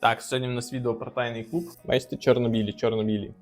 Так, сьогодні в нас відео про тайний клуб. Бачите, чорнобілі, чорнобілі.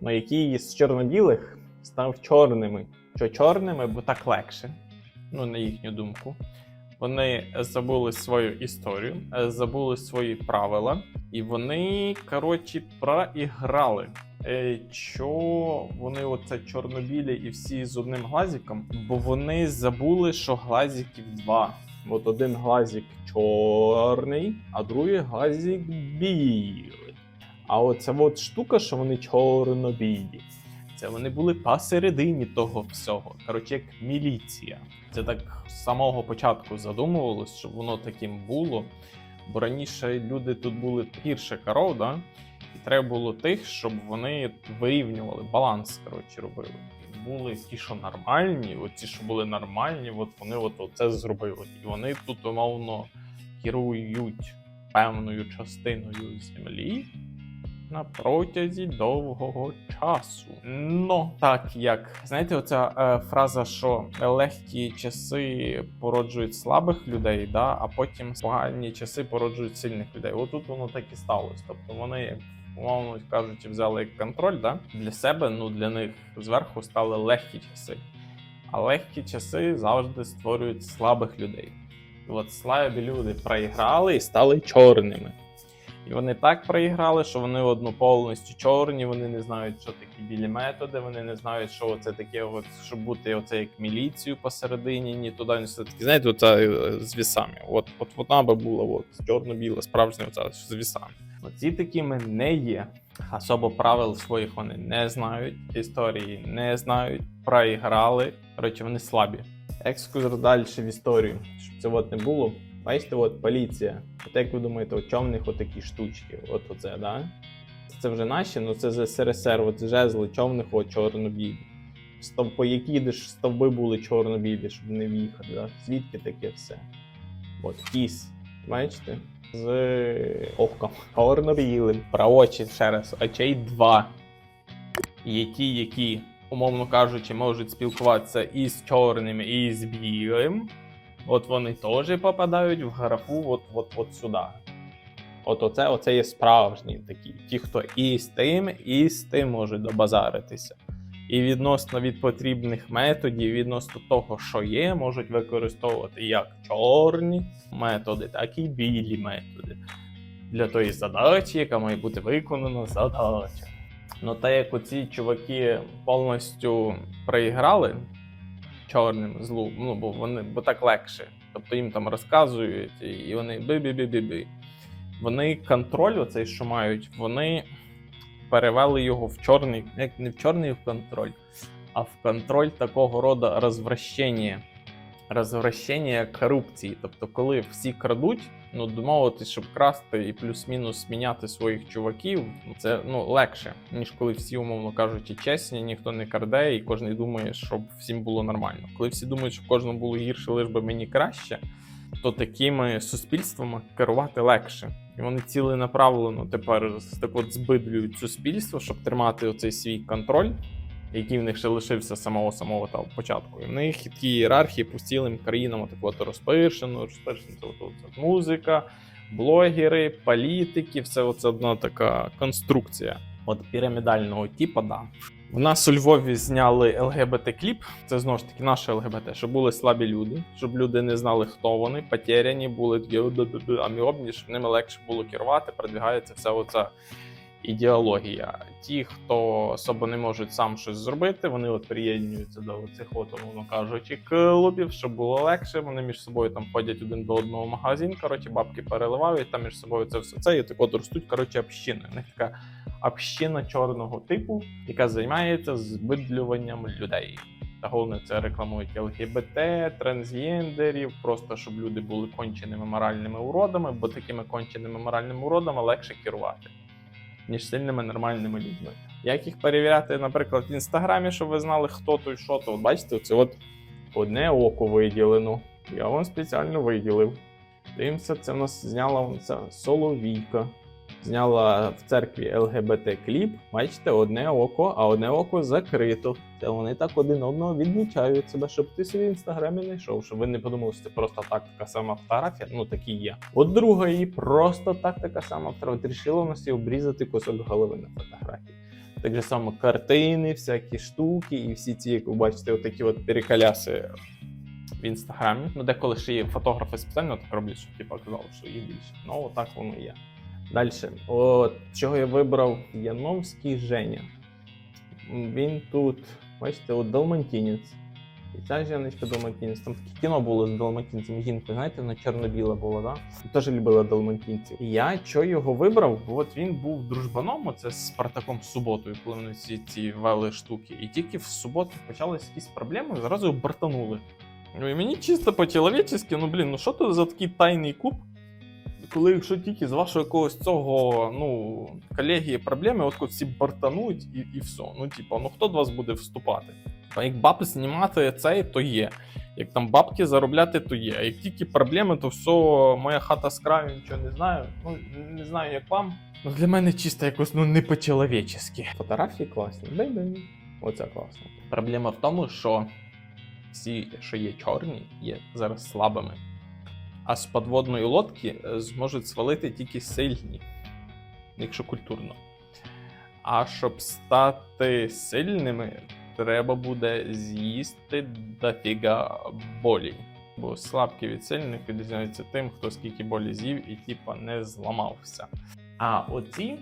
Ну, який з чорнобілих став чорними. Що чорними, бо так легше. Ну, на їхню думку. Вони забули свою історію, е, забули свої правила, і вони, коротше, проіграли. Е, Що вони оце чорнобілі і всі з одним глазиком? Бо вони забули, що глазиків два. От один глазик чорний, а другий глазик білий. А оця от штука, що вони чорно-білі, це вони були посередині того всього. Коротше, як міліція. Це так з самого початку задумувалось, щоб воно таким було. Бо раніше люди тут були гірше коров, да? і треба було тих, щоб вони вирівнювали баланс, коротше, робили. Були ті, що нормальні, от ті, що були нормальні, от вони от це зробили. І вони тут умовно керують певною частиною землі на протязі довгого часу. Ну, так як знаєте, оця е, фраза, що легкі часи породжують слабих людей, да, а потім погані часи породжують сильних людей. Отут воно так і сталося. Тобто вони, умовно кажучи, взяли як контроль да, для себе, ну для них зверху стали легкі часи. А легкі часи завжди створюють слабих людей. І от слабі люди проіграли і стали чорними. І вони так проіграли, що вони одну повністю чорні, вони не знають, що такі білі методи, вони не знають, що це таке, от, щоб бути оце як міліцію посередині, ні туди, ні сюди. Такі, знаєте, оця е, з вісами. От, от вона би була от, чорно-біла, справжня оця з вісами. Оці такими не є. Особо правил своїх вони не знають, історії не знають, проіграли. Коротше, вони слабі. Екскурс далі в історію, щоб це от не було. Бачите, от поліція. От як ви думаєте, от чому в них отакі штучки? От оце, да? Це вже наші, ну це з СРСР, от жезли, чому в них от чорно-білі. Стовпи, які де стовби були чорно-білі, щоб не в'їхати, да? Звідки таке все? От кіс. Бачите? З оком. Чорно-білим. Про очі ще раз. Очей два. Є ті, які, умовно кажучи, можуть спілкуватися і з чорним, і з білим. От вони теж попадають в графу от, от, от сюди. От оце, оце є справжні такі. Ті, хто і з тим, і з тим можуть добазаритися. І відносно від потрібних методів, відносно того, що є, можуть використовувати як чорні методи, так і білі методи для тої задачі, яка має бути виконана задача. Ну, та як оці чуваки повністю проіграли, чорним злу, ну бо вони бо так легше. Тобто їм там розказують, і вони би-би-би-би-би. Вони контроль, оцей, що мають, вони перевели його в чорний, як не в чорний контроль, а в контроль такого роду розвращення. Розвращення корупції. Тобто, коли всі крадуть, ну домовитись, щоб красти і плюс-мінус міняти своїх чуваків, це ну легше, ніж коли всі, умовно кажучи, чесні, ніхто не краде, і кожен думає, щоб всім було нормально. Коли всі думають, щоб кожному було гірше, лиш би мені краще, то такими суспільствами керувати легше. І вони ціленаправлено тепер так от збидлюють суспільство, щоб тримати оцей свій контроль, який в них ще лишився самого самого там початку. І в них такі ієрархії по цілим країнам так от розпишено, розпишено це от, от музика, блогери, політики, все це одна така конструкція. От пірамідального типу, да. В нас у Львові зняли ЛГБТ-кліп. Це знову ж таки наше ЛГБТ, щоб були слабі люди, щоб люди не знали, хто вони, потеряні були такі аміобні, щоб ними легше було керувати, продвигається вся оця ідеологія. Ті, хто особо не можуть сам щось зробити, вони от приєднуються до цих от, умовно кажучи, клубів, щоб було легше. Вони між собою там ходять один до одного магазин. Коротше, бабки переливають там між собою це все це і так от ростуть. Коротше, общини. У них така община чорного типу, яка займається збидлюванням людей. Та головне це рекламують ЛГБТ, трансгендерів, просто щоб люди були конченими моральними уродами, бо такими конченими моральними уродами легше керувати, ніж сильними нормальними людьми. Як їх перевіряти, наприклад, в інстаграмі, щоб ви знали, хто то і що, то от бачите, це от одне око виділено. Я вам спеціально виділив. Дивимося, це в нас зняла соловійка. Зняла в церкві ЛГБТ кліп. Бачите, одне око, а одне око закрито. Це вони так один одного відмічають себе, щоб ти собі в інстаграмі знайшов, щоб ви не подумали, що це просто так така сама фотографія. Ну такі є. От друга її просто так така сама фотографія. Рішила на собі обрізати кусок голови на фотографії. Так же само картини, всякі штуки, і всі ці, як ви бачите, отакі от переколяси в інстаграмі. Ну, деколи ще є фотографи спеціально так роблять, щоб типу, казали, що їх більше. Ну, отак воно є. Далі, от чого я вибрав Яновський Женя. Він тут, бачите, от Далмантінець. І ця жіночка Далмантінець. Там таке кіно було з Далмантінцем. Жінка, знаєте, вона чорно-біла була, да? Теж любила Далмантінців. І я що його вибрав? От він був дружбаном, оце з Спартаком в суботу, коли вони ці, ці вели штуки. І тільки в суботу почались якісь проблеми, зразу бортанули. Ну і мені чисто по-чоловічески, ну блін, ну що це за такий тайний куб? Коли якщо тільки з вашого якогось цього ну, колеги проблеми, от всі бортануть і, і все. Ну, типу, ну хто до вас буде вступати? А як баб знімати цей, то є. Як там бабки заробляти, то є. А як тільки проблеми, то все, моя хата з краю, нічого не знаю. Ну, не знаю, як вам. Ну, для мене чисто якось ну, не по-чоловічески. Фотографії класні. Бей-бей. Оце класно. Проблема в тому, що всі, що є чорні, є зараз слабими. А з подводної лодки е, зможуть свалити тільки сильні, якщо культурно. А щоб стати сильними, треба буде з'їсти дофіга болі. Бо слабкі від сильних відрізняються тим, хто скільки болі з'їв і типа не зламався. А оці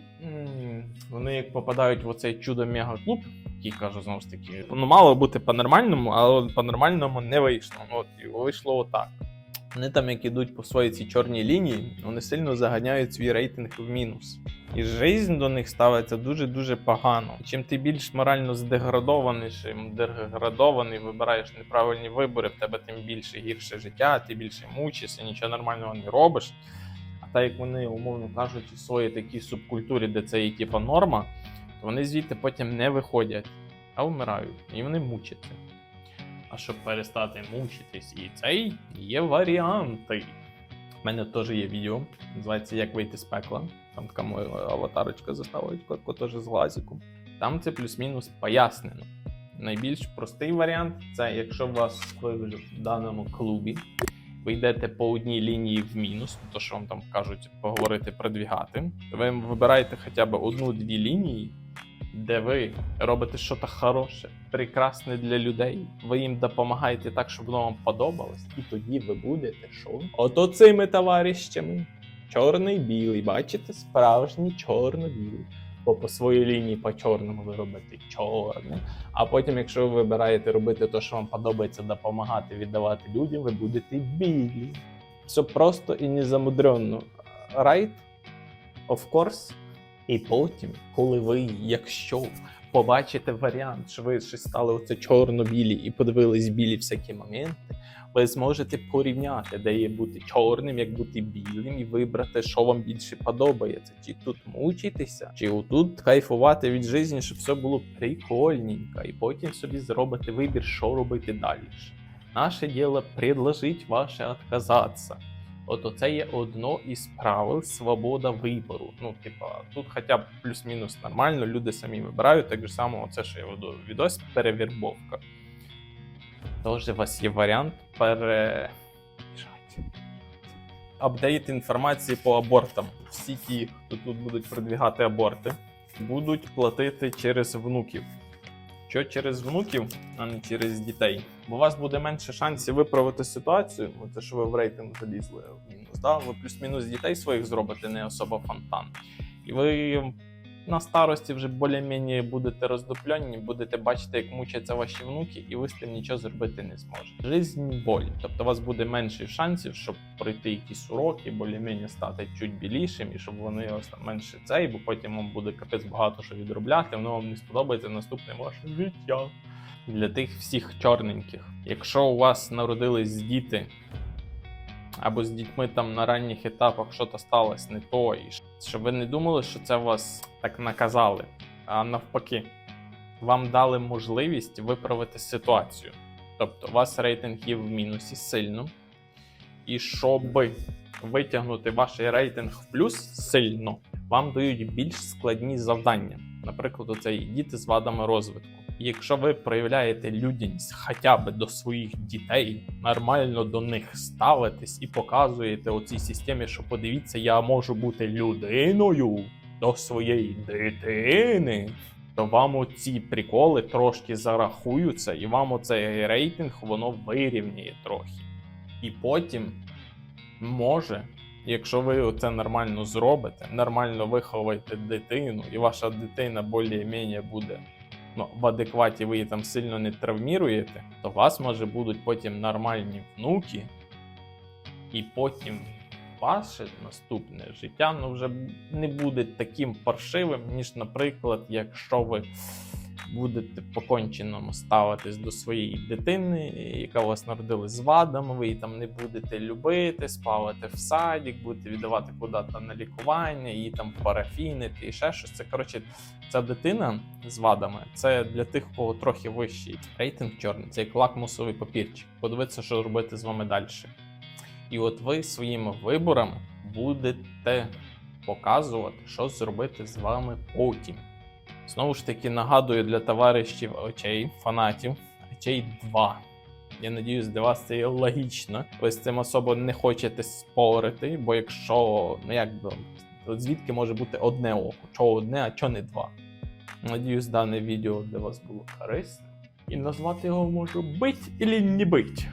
вони як попадають в оцей чудо мега-клуб, який кажу знову ж таки, ну мало бути по-нормальному, але по-нормальному не вийшло. Ну, От і вийшло отак. Вони там, як ідуть по своїй цій чорній лінії, вони сильно заганяють свій рейтинг в мінус. І жизнь до них ставиться дуже-дуже погано. Чим ти більш морально здеградований, чим деградований, вибираєш неправильні вибори, в тебе тим більше гірше життя, ти більше мучишся, нічого нормального не робиш. А так як вони, умовно кажучи, в своїй такій субкультурі, де це є типа норма, то вони звідти потім не виходять, а вмирають. І вони мучаться. А щоб перестати мучитись і цей, є варіанти. У мене теж є відео, називається Як вийти з пекла. Там така моя аватарочка заставочка, теж з глазиком. Там це плюс-мінус пояснено. Найбільш простий варіант це якщо у вас ви в даному клубі, ви йдете по одній лінії в мінус, то що вам там кажуть поговорити, продвігати, то ви вибираєте хоча б одну-дві лінії, де ви робите щось хороше, прекрасне для людей. Ви їм допомагаєте так, щоб воно вам подобалось, і тоді ви будете що? Ото цими товаришами. Чорний білий, бачите, справжній чорно-білий. Бо по своїй лінії по чорному ви робите чорне. А потім, якщо ви вибираєте робити те, що вам подобається, допомагати, віддавати людям, ви будете білі. Все просто і не замудрено. Right? Of course. І потім, коли ви, якщо побачите варіант, що ви щось стали оце чорно-білі і подивились білі всякі моменти, ви зможете порівняти, де є бути чорним, як бути білим, і вибрати, що вам більше подобається. Чи тут мучитися, чи отут кайфувати від життя, щоб все було прикольненько, і потім собі зробити вибір, що робити далі. Наше діло предложить ваше отказатися. От оце є одно із правил свобода вибору. Ну, типа, тут хоча б плюс-мінус нормально, люди самі вибирають, так же само, оце, що я веду відос, перевірбовка. Тож у вас є варіант пере... Апдейт інформації по абортам. Всі ті, хто тут будуть продвігати аборти, будуть платити через внуків. Що через внуків, а не через дітей. Бо у вас буде менше шансів виправити ситуацію, бо це що ви в рейтинг залізли в мінус. Да? Ви плюс-мінус дітей своїх зробите не особо фонтан. І ви на старості вже більш-менш будете роздуплені, будете бачити, як мучаться ваші внуки, і ви з тим нічого зробити не зможете. Жизнь боль. Тобто у вас буде менше шансів, щоб пройти якісь уроки, більш-менш стати чуть білішим, і щоб вони ось там менше цей, бо потім вам буде капець багато що відробляти, воно вам не сподобається наступне ваше життя. Для тих всіх чорненьких. Якщо у вас народились діти, або з дітьми там на ранніх етапах щось сталося не то, і щоб ви не думали, що це вас так наказали, а навпаки, вам дали можливість виправити ситуацію. Тобто, у вас рейтинг є в мінусі сильно. І щоб витягнути ваш рейтинг в плюс сильно, вам дають більш складні завдання. Наприклад, оце діти з вадами розвитку. Якщо ви проявляєте людяність хоча б до своїх дітей, нормально до них ставитесь і показуєте у цій системі, що подивіться, я можу бути людиною до своєї дитини, то вам оці приколи трошки зарахуються, і вам оцей рейтинг воно вирівняє трохи. І потім може, якщо ви це нормально зробите, нормально виховаєте дитину, і ваша дитина більш-менш буде ну, в адекваті, ви її там сильно не травміруєте, то у вас може будуть потім нормальні внуки, і потім ваше наступне життя ну, вже не буде таким паршивим, ніж, наприклад, якщо ви будете по-конченому ставитись до своєї дитини, яка у вас народилась з вадами, ви її там не будете любити, спавити в садик, будете віддавати куди-то на лікування, її там парафінити і ще щось. Це коротше, ця дитина з вадами це для тих, у кого трохи вищий рейтинг чорний, це як лакмусовий папірчик. Подивитися, що робити з вами далі. І от ви своїми виборами будете показувати, що зробити з вами потім. Знову ж таки, нагадую для товаришів очей, фанатів, очей 2. Я надіюсь, для вас це є логічно. Ви з цим особо не хочете спорити, бо якщо, ну як би, звідки може бути одне око? Чого одне, а чого не два? Надіюсь, дане відео для вас було корисне. І назвати його можу бить або не бить.